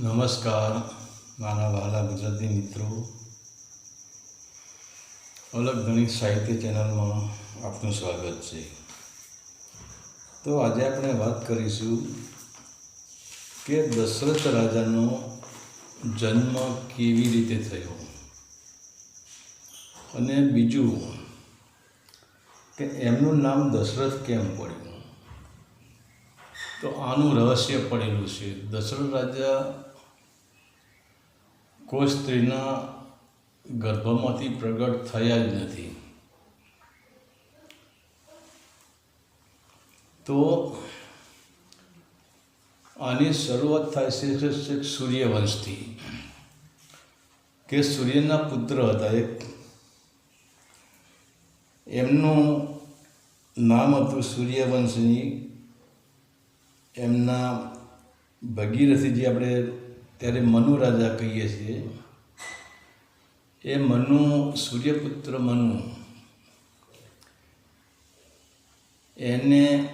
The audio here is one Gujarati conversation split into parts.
નમસ્કાર, મારા વહાલા ગુજરાતી મિત્રો. અલગ ગણિત સાહિત્ય ચેનલમાં આપનું સ્વાગત છે. તો આજે આપણે વાત કરીશું કે દશરથ રાજાનો જન્મ કેવી રીતે થયો? અને બીજું કે એમનું નામ દશરથ કેમ પડ્યું? તો આનું રહસ્ય પડેલું છે. દશરથ રાજા કોઈ સ્ત્રીના ગર્ભમાંથી પ્રગટ થયા જ નથી. તો આની શરૂઆત થાય છે કે સૂર્યવંશથી. કે સૂર્યના પુત્ર હતા એક. એમનું નામ હતું સૂર્યવંશની. એમના ભગીરથી જે આપણે ત્યારે મનુ રાજા કહીએ છીએ, એ મનુ, સૂર્યપુત્ર મનુ, એને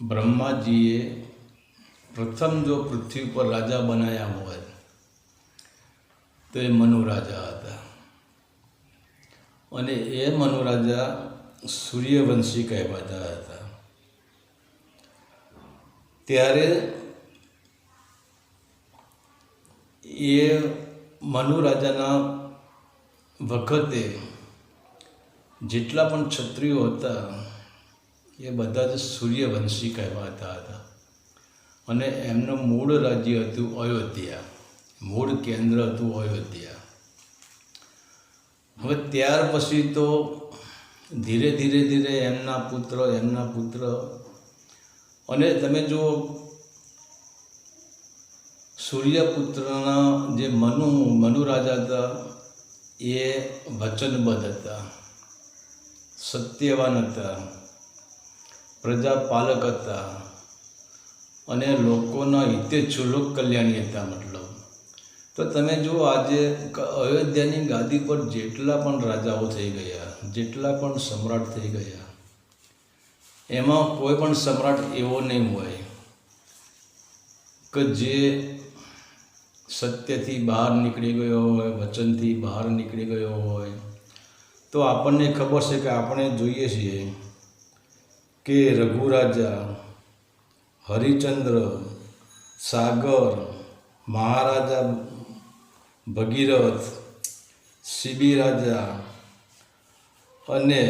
બ્રહ્માજીએ પ્રથમ જો પૃથ્વી પર રાજા બનાવ્યા હોય, તો એ મનુ રાજા હતા. અને એ મનુ રાજા સૂર્યવંશી કહેવાતા હતા. ત્યારે એ મનુ રાજાના વખતે જેટલા પણ ક્ષત્રિયો હતા, એ બધા જ સૂર્યવંશી કહેવાતા હતા. અને એમનું મૂળ રાજ્ય હતું અયોધ્યા. મૂળ કેન્દ્ર હતું અયોધ્યા. હવે ત્યાર પછી તો ધીરે ધીરે ધીરે એમના પુત્ર એમના પુત્ર. અને તમે જુઓ સૂર્યપુત્રના જે મનુ મનુરાજા હતા, એ વચનબદ્ધ હતા, સત્યવાન હતા, પ્રજાપાલક હતા અને લોકોના હિતેચ્છુ લોક કલ્યાણી હતા મતલબ. તો તમે જુઓ, આજે અયોધ્યાની ગાદી પર જેટલા પણ રાજાઓ થઈ ગયા, જેટલા પણ સમ્રાટ થઈ ગયા, એમાં કોઈ પણ સમ્રાટ એવો નહીં હોય કે જે સત્યથી બહાર નીકળી ગયો હોય, વચનથી બહાર નીકળી ગયો હોય, તો આપણને ખબર છે કે આપણે જોઈએ છીએ કે રઘુરાજા, હરિચંદ્ર, સાગર, મહારાજા ભગીરથ સીબી રાજા અને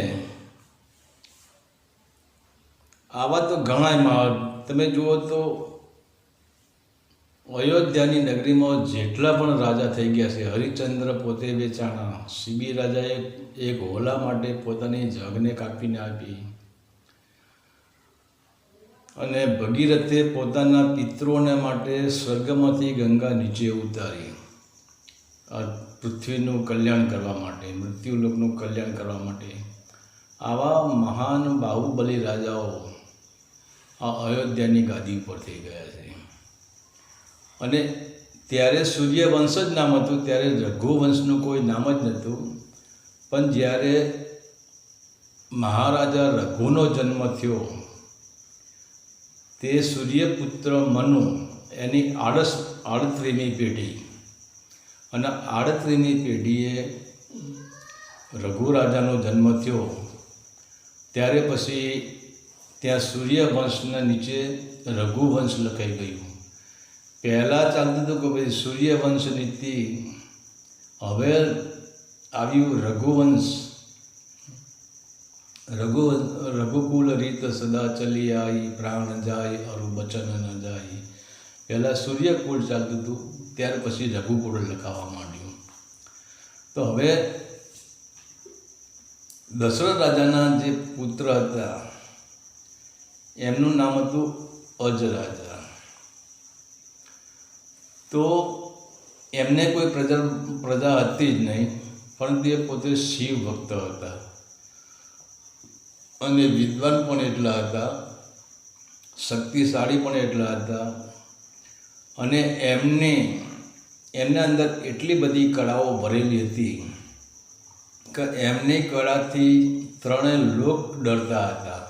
આવા તો ઘણા તમે જુઓ તો અયોધ્યાની નગરીમાં જેટલા પણ રાજા થઈ ગયા છે, હરિચંદ્ર પોતે વેચાણા શિબી રાજાએ એક હોલા માટે પોતાની જગને કાપીને આપી. અને ભગીરથે પોતાના પિત્રોને માટે સ્વર્ગમાંથી ગંગા નીચે ઉતારી. આ પૃથ્વીનું કલ્યાણ કરવા માટે, મૃત્યુલોકનું કલ્યાણ કરવા માટે. આવા મહાન બાહુબલી રાજાઓ આ અયોધ્યાની ગાદી ઉપર થઈ ગયા છે. અને ત્યારે સૂર્યવંશ જ નામ હતું, ત્યારે રઘુવંશનું કોઈ નામ જ નહોતું. પણ જ્યારે મહારાજા રઘુનો જન્મ થયો, તે સૂર્યપુત્ર મનુ એની આડસ આડત્રીમી પેઢી. અને આડત્રીમી પેઢીએ રઘુરાજાનો જન્મ થયો. ત્યારે પછી ત્યાં સૂર્યવંશના નીચે રઘુવંશ લખાઈ ગયું. પહેલાં ચાલતું હતું કે ભાઈ સૂર્યવંશ નીતિ હવે આવ્યું રઘુવંશ. રઘુ રઘુકુલ રીત સદા ચલી આવી પ્રાણ જાય, અરુ બચન ન જાય. પહેલાં સૂર્યકુળ ચાલતું હતું, ત્યાર પછી રઘુકુળ લખાવા માંડ્યું. તો હવે દશરથ રાજાના જે પુત્ર હતા, એમનું નામ હતું અજ રાજા તો એમને કોઈ પ્રજા પ્રજા હતી જ નહીં, પરંતુ એ પોતે શિવ ભક્ત હતા. અને વિદ્વાન પણ એટલા હતા, શક્તિશાળી પણ એટલા હતા. અને એમને, એમના અંદર એટલી બધી કળાઓ ભરેલી હતી કે એમની કળાથી ત્રણેય લોક ડરતા હતા.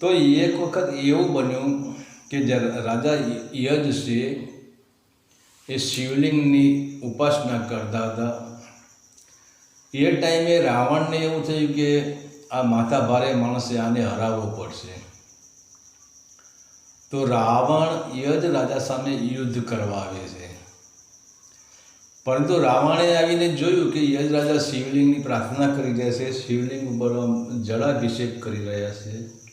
તો એક વખત એવું બન્યું કે જ્યારે રાજા છે, એ શિવલિંગની ઉપાસના કરતા હતા. એ ટાઈમે રાવણને એવું થયું કે આ માથા ભારે માણસે આને હરાવવો પડશે. તો રાવણ યજ રાજા સામે યુદ્ધ કરવા આવે છે. પરંતુ રાવણે આવીને જોયું કે યજ રાજા શિવલિંગની પ્રાર્થના કરી રહ્યા છે, શિવલિંગ ઉપર જળાભિષેક કરી રહ્યા છે.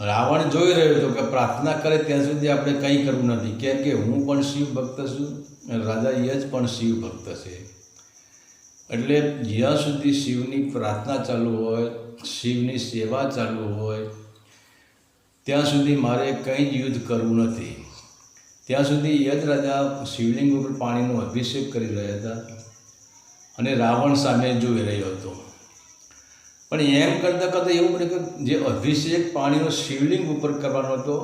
રાવણ જોઈ રહ્યો હતો કે પ્રાર્થના કરે ત્યાં સુધી આપણે કંઈ કરવું નથી. કેમ કે હું પણ શિવ ભક્ત છું રાજા યજ પણ શિવ ભક્ત છે. એટલે જ્યાં સુધી શિવની પ્રાર્થના ચાલુ હોય, શિવની સેવા ચાલુ હોય, ત્યાં સુધી મારે કંઈ જ યુદ્ધ કરવું નથી. ત્યાં સુધી યજ રાજા શિવલિંગ ઉપર પાણીનો અભિષેક કરી રહ્યા હતા અને રાવણ સામે જોઈ રહ્યો હતો. પણ એમ કરતાં કરતાં એવું બન્યું કે જે અભિષેક પાણીનો શિવલિંગ ઉપર કરવાનો હતો,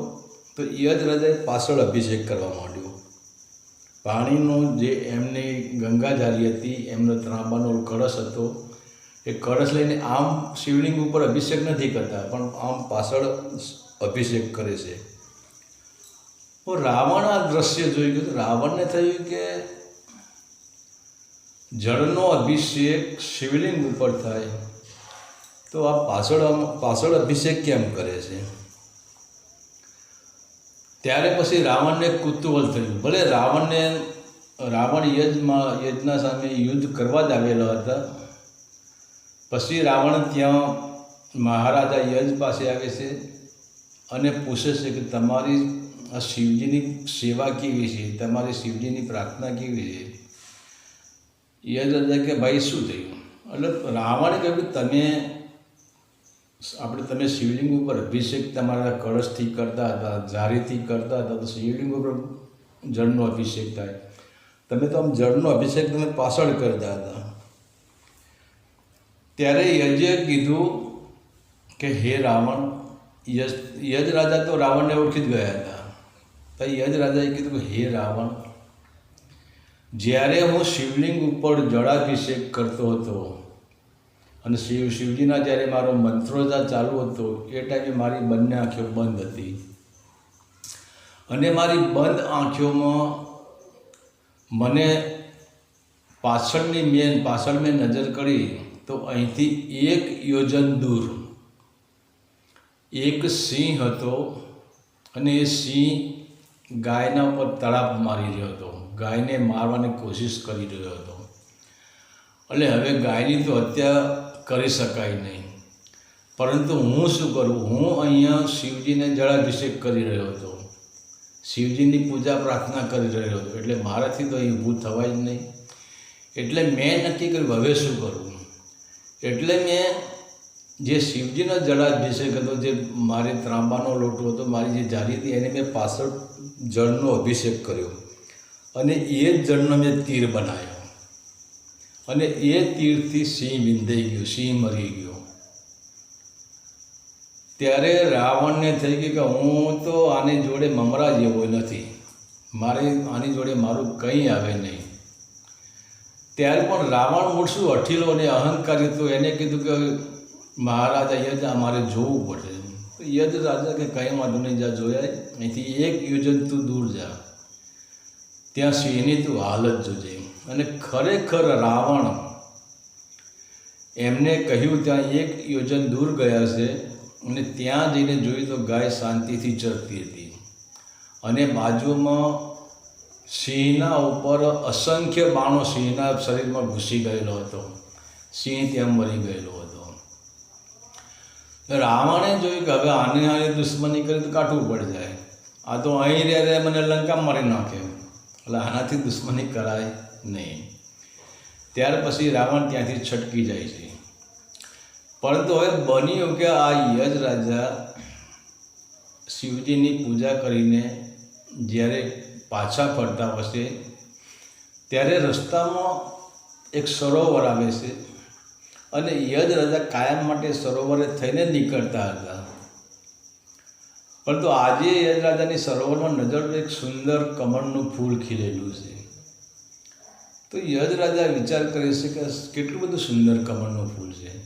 તો યજ હૃદય પાછળ અભિષેક કરવા માંડ્યો પાણીનો જે એમની ગંગાજારી હતી, એમનો ત્રાંબાનો કળશ હતો, એ કળશ લઈને આમ શિવલિંગ ઉપર અભિષેક નથી કરતા, પણ આમ પાછળ અભિષેક કરે છે. તો રાવણ આ દ્રશ્ય જોઈ ગયું રાવણને થયું કે જળનો અભિષેક શિવલિંગ ઉપર થાય. તો આ પાછળ પાછળ અભિષેક કેમ કરે છે? ત્યારે પછી રાવણને કુતૂહલ થયું. ભલે રાવણને, રાવણ યજમાં યજના સામે યુદ્ધ કરવા જ આવેલા હતા. પછી રાવણ ત્યાં મહારાજા યજ પાસે આવે છે અને પૂછે છે કે તમારી આ શિવજીની સેવા કેવી છે? તમારી શિવજીની પ્રાર્થના કેવી છે? યજ રાજા કે, ભાઈ, શું થયું? એટલે રાવણે કહ્યું તમે આપણે તમે શિવલિંગ ઉપર અભિષેક તમારા કળશથી કરતા હતા, ઝારીથી કરતા હતા, તો શિવલિંગ ઉપર જળનો અભિષેક થાય. તમે તો આમ જળનો અભિષેક તમે પાછળ કરતા હતા. ત્યારે યજે કીધું કે, હે રાવણ, યજ રાજા તો રાવણને ઓળખી જ ગયા હતા. તો યજ રાજાએ કીધું કે, હે રાવણ, જ્યારે હું શિવલિંગ ઉપર જળાભિષેક કરતો હતો અને શિવ, શિવજીના જ્યારે મારો મંત્રોજા ચાલુ હતો, એ ટાઈમે મારી બંને આંખો બંધ હતી. અને મારી બંધ આંખોમાં મને પાછળની મેન પાછળ મેં નજર કરી, તો અહીંથી એક યોજન દૂર. એક સિંહ હતો અને એ સિંહ ગાયના ઉપર તળાપ મારી રહ્યો હતો. ગાયને મારવાની કોશિશ કરી રહ્યો હતો. એટલે હવે ગાયની તો હત્યા કરી શકાય નહીં. પરંતુ હું શું કરું? હું અહીંયા શિવજીને જળાભિષેક કરી રહ્યો હતો. શિવજીની પૂજા પ્રાર્થના કરી રહ્યો હતો. એટલે મારાથી તો અહીં ઊભું થવાય જ નહીં. એટલે મેં નક્કી કર્યું, હવે શું કરવું એટલે મેં જે શિવજીનો જળાભિષેક હતો, જે મારે ત્રાંબાનો લોટો હતો, મારી જે જારી હતી, એને મેં પાછળ જળનો અભિષેક કર્યો. અને એ જ જળનો મેં તીર બનાવ્યો. અને એ તીરથી સિંહ વિંધાઈ ગયો, સિંહ મરી ગયો. ત્યારે રાવણને થઈ ગયું કે હું તો આની જોડે મમરા જેવો નથી. મારે આની જોડે મારું કંઈ આવે નહીં. ત્યારે પણ રાવણ મૂળશું અઠીલો અને અહંકારી હતો એને કીધું કે મહારાજા યજ આ મારે જોવું પડશે તો યજ રાજા કે કંઈ વાંધો નહીં, જા જોયા અહીંથી એક યોજન તું દૂર જા. ત્યાં સિંહની તું હાલત જોજે અને ખરેખર રાવણ, એમને કહ્યું, ત્યાં એક યોજન દૂર ગયા છે અને ત્યાં જઈને જોયું તો ગાય શાંતિથી ચરતી હતી. અને બાજુમાં સિંહના ઉપર અસંખ્ય બાણો સિંહના શરીરમાં ઘૂસી ગયેલો હતો. સિંહ ત્યાં મરી ગયેલો હતો. રાવણે જોયું કે હવે આને આને દુશ્મની કરી તો કાઢવું પડી જાય. આ તો અહીં રહે મને લંકા મારી નાખે. એટલે આનાથી દુશ્મની કરાય. નહીં. ત્યાર પછી રાવણ ત્યાંથી છટકી જાય છે. પરંતુ હવે બન્યું કે આ યજ રાજા શિવજીની પૂજા કરીને જ્યારે પાછા ફરતા હશે ત્યારે રસ્તામાં એક સરોવર આવે છે અને યજ રાજા કાયમ માટે સરોવરે થઈને નીકળતા હતા. પરંતુ આજે યજ રાજાની સરોવરમાં નજર એક સુંદર કમળનું ફૂલ ખીલેલું છે. તો યજ રાજા વિચાર કરે છે કે કેટલું બધું સુંદર કમળનું ફૂલ છે.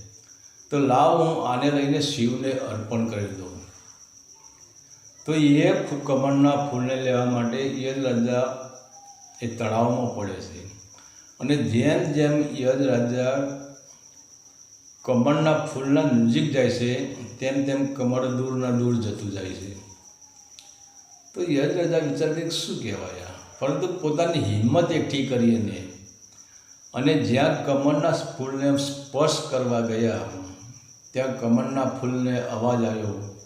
તો લાવ હું આને લઈને શિવને અર્પણ કરી દઉં. તો એ કમળના ફૂલને લેવા માટે યજ રાજા એ તળાવમાં પડે છે. અને જેમ જેમ યજ રાજા કમળના ફૂલના નજીક જાય છે, તેમ તેમ કમળ દૂરના દૂર જતું જાય છે. તો યજ રાજા વિચાર કે શું કહેવાય આ? પરંતુ પોતાની હિંમત એકઠી કરી એને અને જ્યાં કમળના ફૂલને સ્પર્શ કરવા ગયા, ત્યાં કમળના ફૂલને અવાજ આવ્યો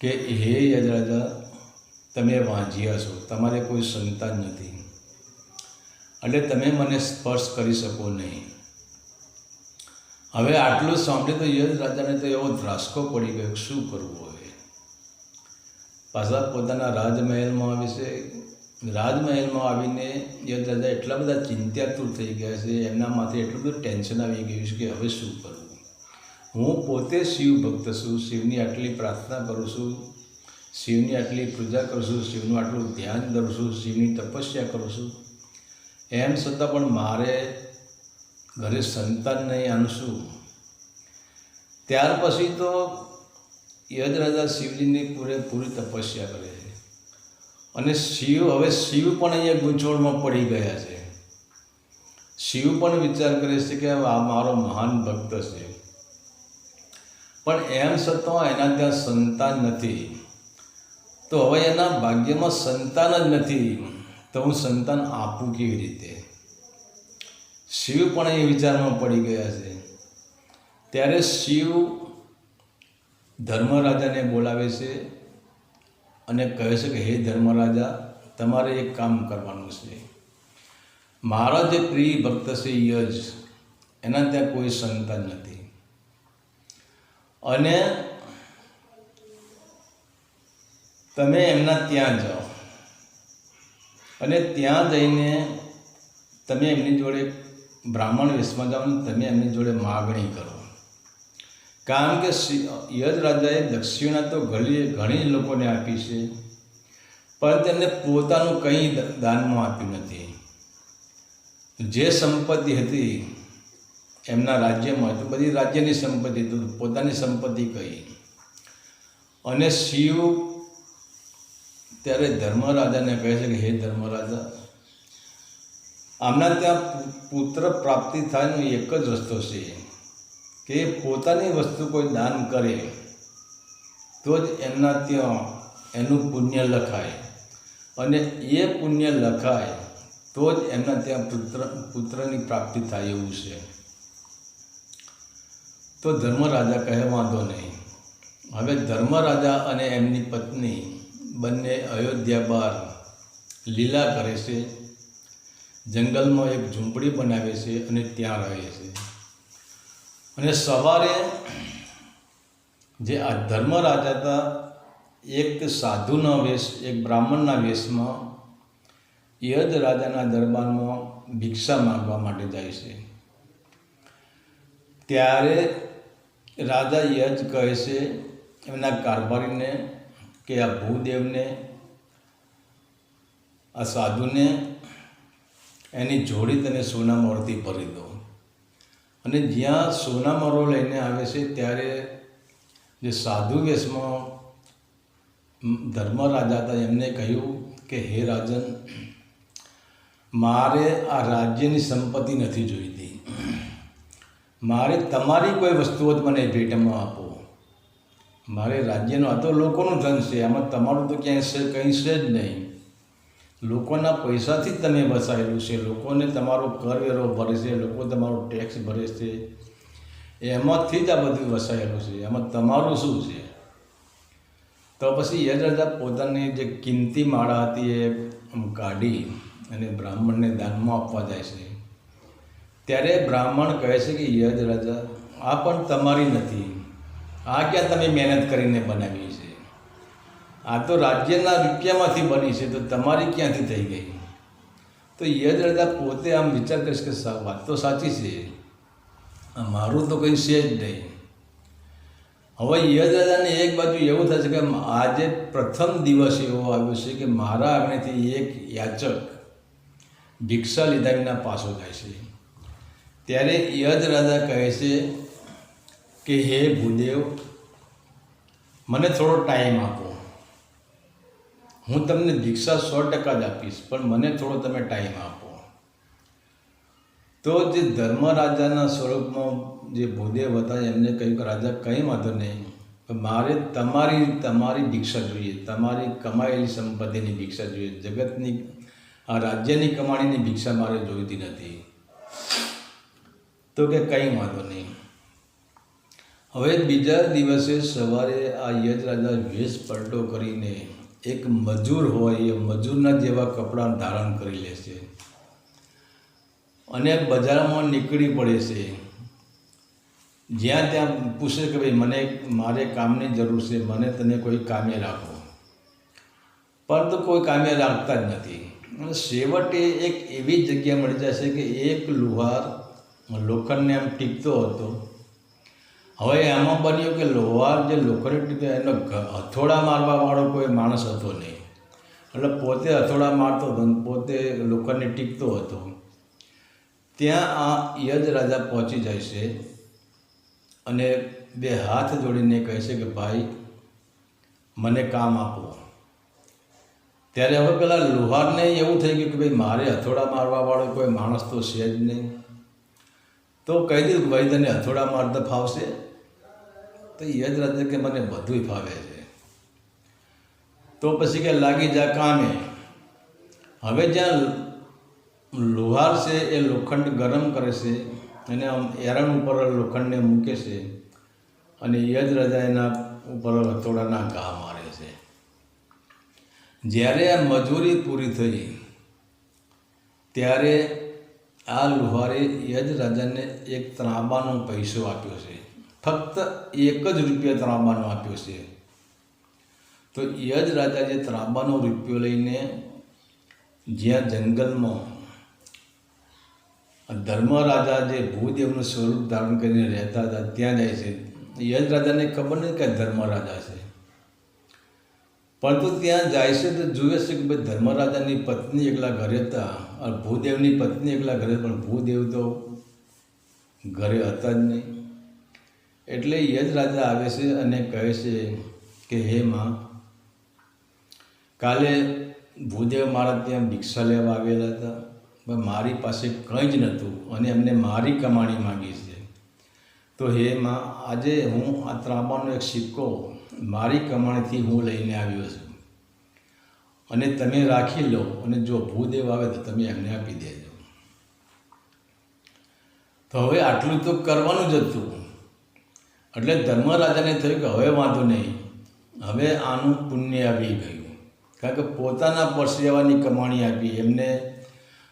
કે, હે યજરાજા, તમે વાંચ્યા છો, તમારે કોઈ સંતાન નથી. એટલે તમે મને સ્પર્શ કરી શકો નહીં. હવે આટલું સાંભળી તો યજ રાજાને તો એવો ધ્રાસકો પડી ગયો શું કરવું હવે? પાછા પોતાના રાજમહેલમાં છે. રાજમહેલમાં આવીને રાજા એટલા બધા ચિંતાતુર થઈ ગયા છે, એમના માથે એટલું બધું ટેન્શન આવી ગયું છે કે હવે શું કરવું? હું પોતે શિવ ભક્ત છું, શિવની આટલી પ્રાર્થના કરું છું, શિવની આટલી પૂજા કરું છું, શિવનું આટલું ધ્યાન કરું છું, શિવની તપસ્યા કરું છું. એમ છતાં પણ મારે ઘરે સંતાન નહીં આનું ત્યાર પછી તો યજ રાજા શિવજીની પૂરેપૂરી તપસ્યા કરે. અને શિવ, હવે શિવ પણ અહીંયા ગૂંચવણમાં પડી ગયા છે. શિવ પણ વિચાર કરે છે કે આ મારો મહાન ભક્ત છે. પણ એમ છતાં એના ત્યાં સંતાન નથી. તો હવે એના ભાગ્યમાં સંતાન જ નથી. તો હું સંતાન આપું કેવી રીતે? શિવ પણ એ વિચારમાં પડી ગયા છે. ત્યારે શિવ ધર્મરાજાને બોલાવે છે. અને કહે છે કે, હે ધર્મરાજા, તમારે એક કામ કરવાનું છે. મારા જે પ્રિય ભક્ત છે યજ એના ત્યાં કોઈ સંતાન નથી. અને તમે એમના ત્યાં જાઓ. અને ત્યાં જઈને તમે એમની જોડે બ્રાહ્મણ વેશમાં જાઓ ને તમે એમની જોડે માગણી કરો. કારણ કે યજ રાજાએ દક્ષિણા તો ઘણી ઘણી લોકોને આપી છે, પણ તેમને પોતાનું કંઈ દાનમાં આપ્યું નથી. જે સંપત્તિ હતી, એમના રાજ્યમાં તો બધી રાજ્યની સંપત્તિ તો પોતાની સંપત્તિ કહી. અને શિવ ત્યારે ધર્મરાજાને કહે છે કે, હે ધર્મરાજા, આમના ત્યાં પુત્ર પ્રાપ્તિ થાયનો એક જ રસ્તો છે. કે પોતાની વસ્તુ કોઈ દાન કરે, તો જ એમના ત્યાં એનું પુણ્ય લખાય. અને એ પુણ્ય લખાય, તો જ એમના ત્યાં પુત્ર, પુત્રની પ્રાપ્તિ થાય એવું છે. તો ધર્મરાજા કહે, વાંધો નહીં. હવે ધર્મરાજા અને એમની પત્ની બંને અયોધ્યા બહાર લીલા કરે છે. જંગલમાં એક ઝૂંપડી બનાવે છે અને ત્યાં રહે છે. અને સવારે જે આ ધર્મરાજા હતા, એક સાધુના વેશ, એક બ્રાહ્મણના વેશમાં યજ રાજાના દરબારમાં ભિક્ષા માંગવા માટે જાય છે. ત્યારે રાજા યજ કહે છે, એમના કારભારીને કે આ ભૂદેવને, આ સાધુને એની જોડી તને સોના મોરથી ભરી દો. અને જ્યાં સોના મોરો લઈને આવે છે, ત્યારે જે સાધુ વેશમાં ધર્મ રાજા હતા, એમને કહ્યું કે, હે રાજન, મારે આ રાજ્યની સંપત્તિ નથી જોઈતી. મારે તમારી કોઈ વસ્તુઓ જ મને ભેટમાં આપો. મારે રાજ્યનો, આ તો લોકોનું ધન છે, આમાં તમારું તો ક્યાંય છે કંઈ છે જ નહીં. લોકોના પૈસાથી જ તમે વસાયેલું છે. લોકોને તમારો કરવેરો ભરે છે, લોકો તમારો ટેક્સ ભરે છે. એમાંથી જ આ બધું વસાયેલું છે. એમાં તમારું શું છે? તો પછી યજ રાજા પોતાની જે કિંમતી માળા હતી એ કાઢી અને બ્રાહ્મણને દાનમાં આપવા જાય છે. ત્યારે બ્રાહ્મણ કહે છે કે યજ રાજા આ પણ તમારી નથી. આ ક્યાં તમે મહેનત કરીને બનાવી છે? આ તો રાજ્યના રૂપિયામાંથી બની છે, તો તમારી ક્યાંથી થઈ ગઈ? તો યજ રાજા પોતે આમ વિચાર કરીશ કે વાત તો સાચી છે મારું તો કંઈ છે જ નહીં. હવે યજ રાજાને એક બાજુ એવું થશે કે આજે પ્રથમ દિવસ એવો આવ્યો છે કે મારા આગળથી એક યાચક ભિક્ષા લીધા વિના પાછો જાય છે. ત્યારે યજ રાજા કહે છે કે, હે ભૂદેવ, મને થોડો ટાઈમ આપો. હું તમને દીક્ષા સો ટકા જ આપીશ, પણ મને થોડો તમે ટાઈમ આપો. તો જે ધર્મરાજાના સ્વરૂપમાં જે ભૂદેવ હતા, એમને કહ્યું કે રાજા કંઈ વાંધો નહીં મારે તમારી તમારી દીક્ષા જોઈએ, તમારી કમાયેલી સંપત્તિની દીક્ષા જોઈએ. જગતની, આ રાજ્યની કમાણીની ભિક્ષા મારે જોઈતી નથી. તો કે કંઈ વાંધો નહીં. હવે બીજા દિવસે સવારે આ યજ રાજા વેશ પલટો કરીને એક મજૂર હોય એ મજૂરના જેવા કપડાં ધારણ કરી લે છે. અને બજારમાં નીકળી પડે છે. જ્યાં ત્યાં પૂછે કે ભાઈ, મને મારે કામની જરૂર છે, મને તને કોઈ કામે રાખો. પરંતુ કોઈ કામે રાખતા જ નથી. અને છેવટે એક એવી જગ્યા મળી જશે કે એક લુહાર લોખંડને આમ ટીપતો હતો. હવે એમાં બન્યું કે લોહાર જે લોખંડ એનો હથોડા મારવાવાળો કોઈ માણસ હતો નહીં. એટલે પોતે હથોડા મારતો હતો પોતે લોખંડને ટીકતો હતો. ત્યાં આ યજ રાજા પહોંચી જાય છે અને બે હાથ જોડીને કહે છે કે, ભાઈ, મને કામ આપો. ત્યારે હવે પેલા લુહારને એવું થઈ ગયું કે, ભાઈ, મારે હથોડા મારવાવાળો કોઈ માણસ તો છે જ નહીં. તો કહી દીધું ભાઈ તને હથોડા મારતા ફાવશે. તો યજ રાજા કે મને બધું ફાવે છે. તો પછી કે લાગી જા કામે. હવે જ્યાં લુહાર છે એ લોખંડ ગરમ કરે છે અને આમ એરણ ઉપર લોખંડને મૂકે છે અને યજ રાજા એના ઉપર હથોડાના ઘા મારે છે. જ્યારે આ મજૂરી પૂરી થઈ, ત્યારે આ લુહારે યજ રાજાને એક ત્રાંબાનો પૈસો આપ્યો છે. ફક્ત એક જ રૂપિયા ત્રાંબાનો આપ્યો છે. તો યજ રાજા જે ત્રાંબાનો રૂપિયો લઈને જ્યાં જંગલમાં ધર્મરાજા જે ભૂદેવનું સ્વરૂપ ધારણ કરીને રહેતા હતા, ત્યાં જાય છે. યજ રાજાને ખબર નહીં કે ધર્મરાજા છે. પરંતુ ત્યાં જાય છે તો જુએ છે કે ભાઈ ધર્મરાજાની પત્ની એકલા ઘરે હતા. અને ભૂદેવની પત્ની એકલા ઘરે, પણ ભૂદેવ તો ઘરે હતા જ નહીં. એટલે યજ રાજા આવે છે અને કહે છે કે, હે માં, કાલે ભૂદેવ મારા ત્યાં ભિક્ષા લેવા આવેલા હતા, પણ મારી પાસે કંઈ જ નહોતું અને એમને મારી કમાણી માંગી છે. તો હે માં, આજે હું આ ત્રાંબાનો એક સિક્કો મારી કમાણીથી હું લઈને આવ્યો છું. અને તમે રાખી લો અને જો ભૂદેવ આવે તો તમે એમને આપી દેજો. તો હવે આટલું તો કરવાનું જ હતું. એટલે ધર્મરાજાને થયું કે હવે વાંધો નહીં. હવે આનું પુણ્ય આવી ગયું. કારણ કે પોતાના પરસેવાની કમાણી આપી. એમને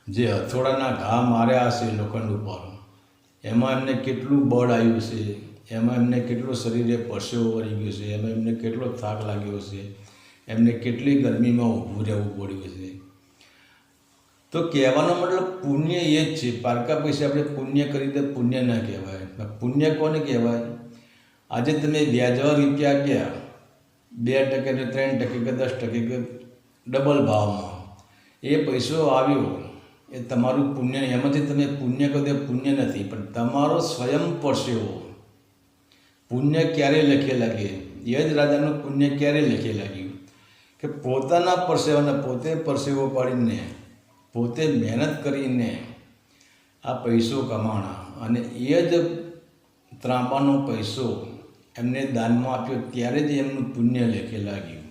જે હથોડાના ઘા માર્યા હશે લોખંડ ઉપર, એમાં એમને કેટલું બળ આવ્યું છે એમાં એમને કેટલું શરીરે પરસેવો વળી ગયો છે એમાં એમને કેટલો થાક લાગ્યો છે એમને કેટલી ગરમીમાં ઊભું રહેવું પડ્યું છે તો કહેવાનો મતલબ પુણ્ય એ જ છે. પારકા પૈસા આપણે પુણ્ય કરી દે, પુણ્ય ના કહેવાય. પુણ્ય કોને કહેવાય? આજે તમે વ્યાજવા રીતે આપ્યા, બે ટકે કે ત્રણ ટકે કે દસ ટકે કે ડબલ ભાવમાં. એ પૈસો આવ્યો, એ તમારું પુણ્ય એમાંથી તમે પુણ્ય કહો તે પુણ્ય નથી, પણ તમારો સ્વયં પરસેવો. પુણ્ય ક્યારે લખે લાગે? એ જ રાજાનું પુણ્ય ક્યારે લખે લાગ્યું કે પોતાના પરસેવાને પોતે પરસેવો પાડીને, પોતે મહેનત કરીને આ પૈસો કમાણા અને એ જ ત્રાંબાનો પૈસો એમને દાનમાં આપ્યો ત્યારે જ એમનું પુણ્ય લેખે લાગ્યું.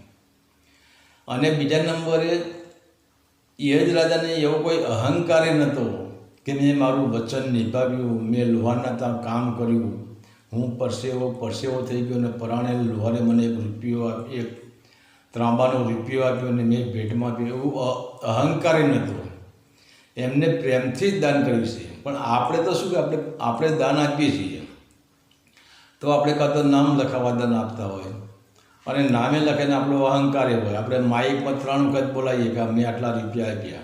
અને બીજા નંબરે એ જ રાજાને એવો કોઈ અહંકાર નહોતો કે મેં મારું વચન નિભાવ્યું, મેં લોહારના ત્યાં કામ કર્યું. હું પરસેવો પરસેવો થઈ ગયો અને પરાણે લોહારે મને એક રૂપિયો, એક ત્રાંબાનો રૂપિયો આપ્યો અને મેં ભેટમાં આપ્યો. એવું અહંકારી નહોતું એમને પ્રેમથી જ દાન કર્યું છે. પણ આપણે તો શું કે આપણે આપણે દાન આપીએ છીએ. તો આપણે કાં તો નામ લખાવવા દાન આપતા હોય. અને નામે લખીને આપણો અહંકાર હોય. આપણે માઇકમાં ત્રણ વખત બોલાવીએ કે મેં આટલા રૂપિયા આપ્યા.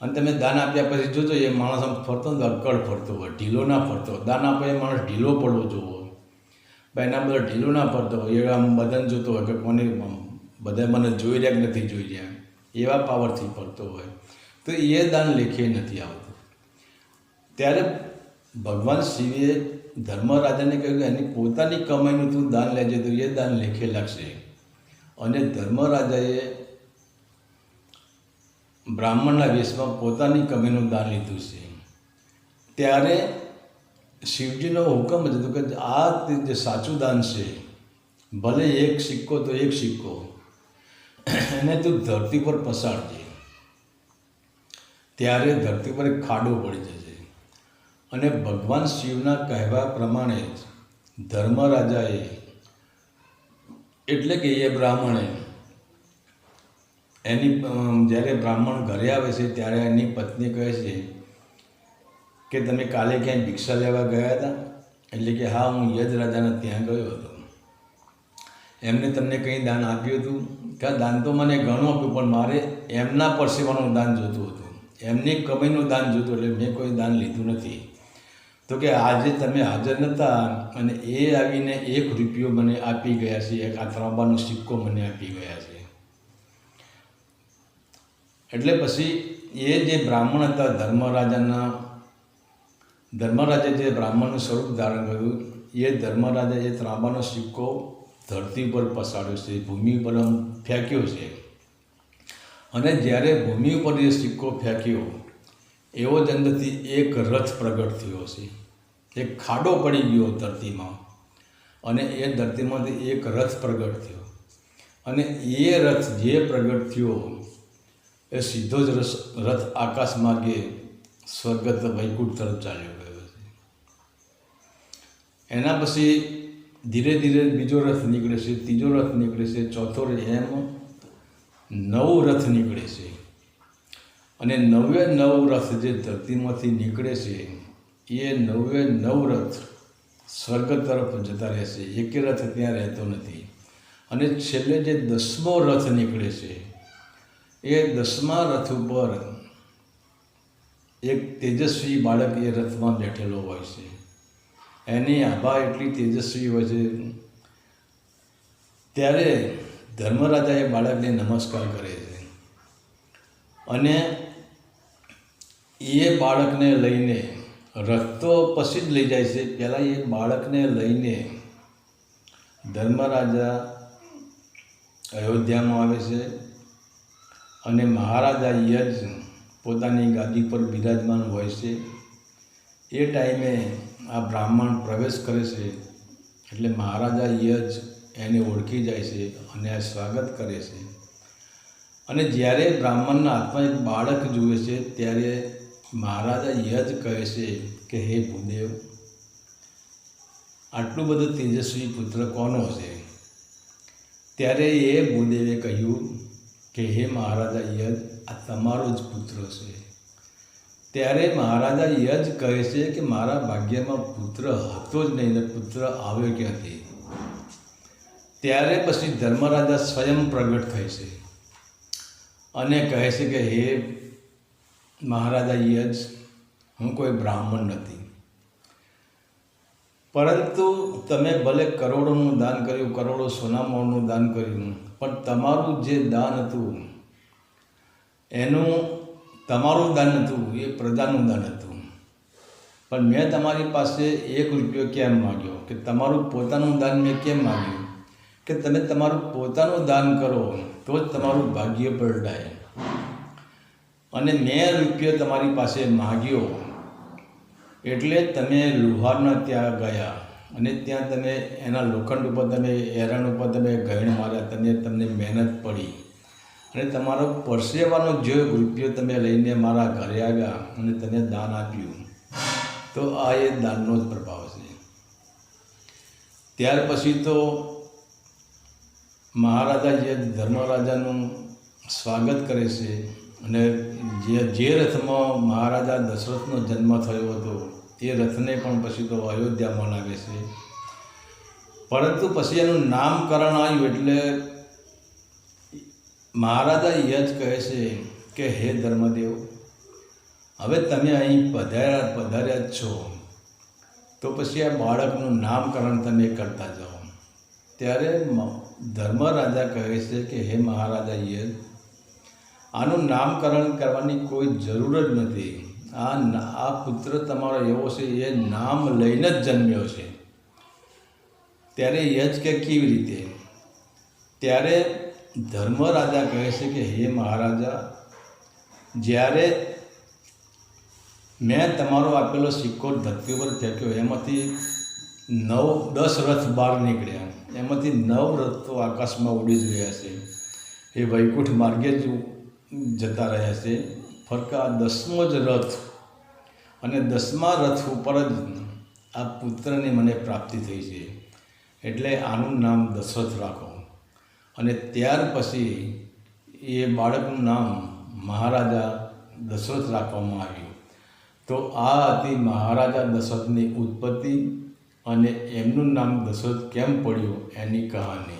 અને તમે દાન આપ્યા પછી જોજો, એ માણસ આમ ફરતો ને અક્કડ ફરતો હોય. ઢીલો ના ફરતો. દાન આપે એ માણસ ઢીલો પડવો જોવો. એના બધા ઢીલો ના ફરતો હોય. એ આમ બદન જોતો હોય કે કોને બધા મને જોઈ રહ્યા નથી જોઈ રહ્યા. એવા પાવરથી ફરતો હોય. તો એ દાન લેખે નથી આવતું. ત્યારે ભગવાન શિવે ધર્મરાજાને કહ્યું કે એની પોતાની કમાઈનું તું દાન લેજે તો એ દાન લેખે લાગશે. અને ધર્મરાજાએ બ્રાહ્મણના વેશમાં પોતાની કમીનું દાન લીધું છે. ત્યારે શિવજીનો હુકમ જ હતો કે આ જે સાચું દાન છે, ભલે એક સિક્કો તો એક સિક્કો. એને તું ધરતી પર પસાડજે ત્યારે ધરતી પર એક ખાડો પડી જશે. અને ભગવાન શિવના કહેવા પ્રમાણે જ ધર્મરાજાએ, એટલે કે એ બ્રાહ્મણે, એની જ્યારે બ્રાહ્મણ ઘરે આવે છે, ત્યારે એની પત્ની કહે છે કે, તમે કાલે ક્યાંય ભિક્ષા લેવા ગયા હતા? એટલે કે, હા, હું યજ રાજાના ત્યાં ગયો હતો. એમને તમને કંઈ દાન આપ્યું હતું? કે દાન તો મને ઘણું આપ્યું, પણ મારે એમના પરસેવાનું દાન જોતું હતું. એમની કમાઈનું દાન જોતું એટલે મેં કોઈ દાન લીધું નથી. તો કે આજે તમે હાજર નહોતા અને એ આવીને એક રૂપિયો મને આપી ગયા છે, એક આ ત્રાંબાનો સિક્કો મને આપી ગયા છે. એટલે પછી એ જે બ્રાહ્મણ હતા, ધર્મરાજાના, ધર્મરાજે જે બ્રાહ્મણનું સ્વરૂપ ધારણ કર્યું, એ ધર્મરાજા એ ત્રાંબાનો સિક્કો ધરતી પર પસાડ્યો છે, ભૂમિ પર આમ ફેંક્યો છે. અને જ્યારે ભૂમિ ઉપર એ સિક્કો ફેંક્યો, એવો જ અંદરથી એક રથ પ્રગટ થયો છે. એક ખાડો પડી ગયો ધરતીમાં અને એ ધરતીમાંથી એક રથ પ્રગટ થયો. અને એ રથ જે પ્રગટ થયો, એ સીધો જ રસ, રથ આકાશ માર્ગે સ્વર્ગત વૈકુંઠ તરફ ચાલ્યો ગયો છે. એના પછી ધીરે ધીરે બીજો રથ નીકળે છે, ત્રીજો રથ નીકળે છે, ચોથો રથ એમ નવો રથ નીકળે છે. અને નવે નવ રથ જે ધરતીમાંથી નીકળે છે, એ નવે નવ રથ સ્વર્ગ તરફ જતા રહેશે. એક રથ ત્યાં રહેતો નથી. અને છેલ્લે જે દસમો રથ નીકળે છે, એ દસમા રથ ઉપર એક તેજસ્વી બાળક એ રથમાં બેઠેલો હોય છે. એની આભા એટલી તેજસ્વી હોય છે. ત્યારે ધર્મરાજા એ બાળકને નમસ્કાર કરે છે. અને એ બાળકને લઈને રથ પછી જ લઈ જાય છે. પહેલાં એ બાળકને લઈને ધર્મરાજા અયોધ્યામાં આવે છે અને મહારાજા યજ પોતાની ગાદી પર બિરાજમાન હોય છે. એ ટાઈમે આ બ્રાહ્મણ પ્રવેશ કરે છે, એટલે મહારાજા યજ એને ઓળખી જાય છે અને આ સ્વાગત કરે છે. અને જ્યારે બ્રાહ્મણના હાથમાં એક બાળક જુએ છે, ત્યારે મહારાજા યજ કહે છે કે, હે ભૂદેવ, આટલું બધું તેજસ્વી પુત્ર કોનો છે? ત્યારે એ ભૂદેવે કહ્યું કે, હે મહારાજા યજ આ તમારો જ પુત્ર છે. ત્યારે મહારાજા યજ કહે છે કે મારા ભાગ્યમાં પુત્ર હતો જ નહીં પુત્ર આવ્યો ક્યાંથી ત્યારે પછી ધર્મરાજા સ્વયં પ્રગટ થાય છે અને કહે છે કે, હે મહારાજા યજ હું કોઈ બ્રાહ્મણ નથી. પરંતુ તમે ભલે કરોડોનું દાન કર્યું, કરોડો સોનામોળનું દાન કર્યું, પણ તમારું જે દાન હતું, એનું તમારું દાન હતું, એ પ્રજાનું દાન હતું. પણ મેં તમારી પાસે એક રૂપિયો કેમ માગ્યો? કે તમારું પોતાનું દાન મેં કેમ માગ્યું? કે તમે તમારું પોતાનું દાન કરો, તો જ તમારું ભાગ્ય પલટાય અને મેં રૂપિયો તમારી પાસે માગ્યો, એટલે તમે લુહારના ત્યાં ગયા. અને ત્યાં તમે એના લોખંડ ઉપર તમે, એરણ ઉપર તમે ગયણ માર્યા તમે તમને મહેનત પડી. અને તમારો પરસેવાનો જે રૂપિયો તમે લઈને મારા ઘરે આવ્યા અને તને દાન આપ્યું. તો આ એ દાનનો જ પ્રભાવ છે. ત્યાર પછી તો મહારાજા જે ધર્મરાજાનું સ્વાગત કરે છે અને જે જે રથમાં મહારાજા દશરથનો જન્મ થયો હતો, એ રથને પણ પછી તો અયોધ્યામાં મનાવે છે. પરંતુ પછી એનું નામકરણ આવ્યું એટલે મહારાજા યજ કહે છે કે, હે ધર્મદેવ, હવે તમે અહીં પધાર્યા પધાર્યા જ છો. તો પછી આ બાળકનું નામકરણ તમે કરતા જાઓ. ત્યારે ધર્મરાજા કહે છે કે, હે મહારાજા યજ આનું નામકરણ કરવાની કોઈ જરૂર જ નથી. આ આ પુત્ર તમારો એવો છે, એ નામ લઈને જ જન્મ્યો છે. ત્યારે યજ કે, કેવી રીતે? ત્યારે ધર્મરાજા કહે છે કે, હે મહારાજા, જ્યારે મેં તમારો આપેલો સિક્કો ધરતી પર ફેંક્યો, એમાંથી નવ, દસ રથ બહાર નીકળ્યા. એમાંથી નવ રથ તો આકાશમાં ઉડી જ ગયા છે. એ વૈકુંઠ માર્ગે જ જતા રહ્યા છે. ફરકા દસમો જ રથ અને દસમા રથ ઉપર જ આ પુત્રની મને પ્રાપ્તિ થઈ છે. એટલે આનું નામ દશરથ રાખો. અને ત્યાર પછી એ બાળકનું નામ મહારાજા દશરથ રાખવામાં આવ્યું. તો આ હતી મહારાજા દશરથની ઉત્પત્તિ અને એમનું નામ દશરથ કેમ પડ્યું એની કહાની.